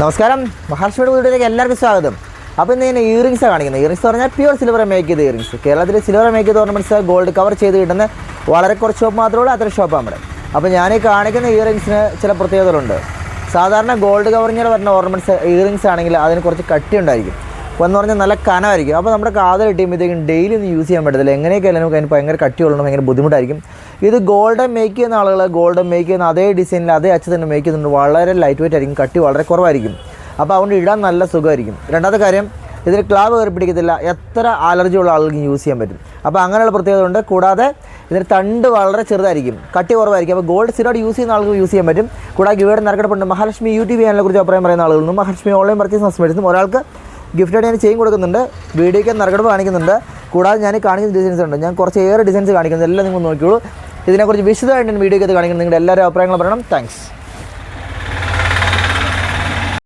നമസ്കാരം. മഹാലക്ഷ്മിയുടെ വീട്ടിലേക്ക് എല്ലാവർക്കും സ്വാഗതം. അപ്പോൾ ഇന്ന് ഞാൻ ഇയറിങ്സ് കാണിക്കുന്നത്. ഇയറിങ്സ് പറഞ്ഞാൽ പ്യുവർ സിൽവർ മേക്ക് ചെയ്ത ഇയറിങ്സ് കേരളത്തിൽ സിൽവർ മേക്ക് ചെയ്ത ഓർണമെന്റ്സ് ഗോൾഡ് കവർ ചെയ്ത് കിട്ടുന്ന വളരെ കുറച്ച് ഷോപ്പ് മാത്രമേ ഉള്ളൂ. അത്ര ഷോപ്പ് നമ്മുടെ അപ്പോൾ ഞാൻ ഈ കാണിക്കുന്ന ഇയറിങ്സിന് ചില പ്രത്യേകതകളുണ്ട്. സാധാരണ ഗോൾഡ് കവറിങ്ങിൽ വരുന്ന ഓർണമെന്റ്സ് ഇയറിങ്സ് ആണെങ്കിൽ അതിന് കുറച്ച് കട്ടി ഉണ്ടായിരിക്കും. അപ്പോൾ എന്ന് പറഞ്ഞാൽ നല്ല കനമായിരിക്കും. അപ്പോൾ നമ്മുടെ കാതിൽ ഇട്ടിയുമ്പോഴത്തേക്കും ഡെയിലി ഒന്നും യൂസ് ചെയ്യാൻ പറ്റത്തില്ല. എങ്ങനെയൊക്കെ നമുക്ക് അതിന് ഭയങ്കര കട്ടി കൊള്ളണം ഭയങ്കര ബുദ്ധിമുട്ടായിരിക്കും. ഇത് ഗോൾഡൻ മേക്ക് ചെയ്യുന്ന ആളുകൾ ഗോൾഡൻ മേക്ക് ചെയ്യുന്ന അതേ ഡിസൈനിൽ അതേ അച്ഛൻ തന്നെ മേക്ക് ചെയ്യുന്നുണ്ട്. വളരെ ലൈറ്റ് വെയിറ്റ് ആയിരിക്കും. കട്ടി വളരെ കുറവായിരിക്കും. അപ്പോൾ അതുകൊണ്ട് ഇടാൻ നല്ല സുഖമായിരിക്കും. രണ്ടാമത്തെ കാര്യം ഇതിൽ ക്ലാവ് കയറി പിടിക്കത്തില്ല എത്ര അലർജി ഉള്ള ആളുകൾക്ക് യൂസ് ചെയ്യാൻ പറ്റും. അപ്പോൾ അങ്ങനെയുള്ള പ്രത്യേകത ഉണ്ട്. കൂടാതെ ഇതിന് തണ്ട് വളരെ ചെറുതായിരിക്കും. കട്ടി കുറവായിരിക്കും. അപ്പോൾ ഗോൾഡ് സ്ഥിരമായിട്ട് യൂസ് ചെയ്യുന്ന ആൾക്ക് യൂസ് ചെയ്യാൻ പറ്റും. കൂടാതെ ഗിവേഡ് നറുക്കെടുപ്പുണ്ട്. മഹാലക്ഷ്മി യൂട്യൂബ് ചാനലിനെ കുറിച്ച് അഭിപ്രായം പറയുന്ന ആളുകളും മഹാലക്ഷ്മി ഓൺലൈൻ പർച്ചേസ് കസ്റ്റമേഴ്സും ഒരാൾക്ക് ഗിഫ്റ്റായിട്ട് ഞാൻ ചെയിൻ കൊടുക്കുന്നുണ്ട്. വീഡിയോയ്ക്ക് നറുക്കെടുപ്പ് കാണിക്കുന്നുണ്ട്. കൂടാതെ ഞാൻ കാണിക്കുന്ന ഡിസൈൻസ് ഉണ്ട് ഞാൻ കുറച്ച് ഏറെ ഡിസൈൻസ് കാണിക്കുന്നത് എല്ലാം നിങ്ങൾ നോക്കിയോളൂ ഇതിനെക്കുറിച്ച് വിശദമായിട്ട് വീഡിയോ വീഡിയോയ്ക്ക് കാണിക്കുന്നത് നിങ്ങളുടെ എല്ലാവരും അഭിപ്രായങ്ങൾ പറയണം. താങ്ക്സ്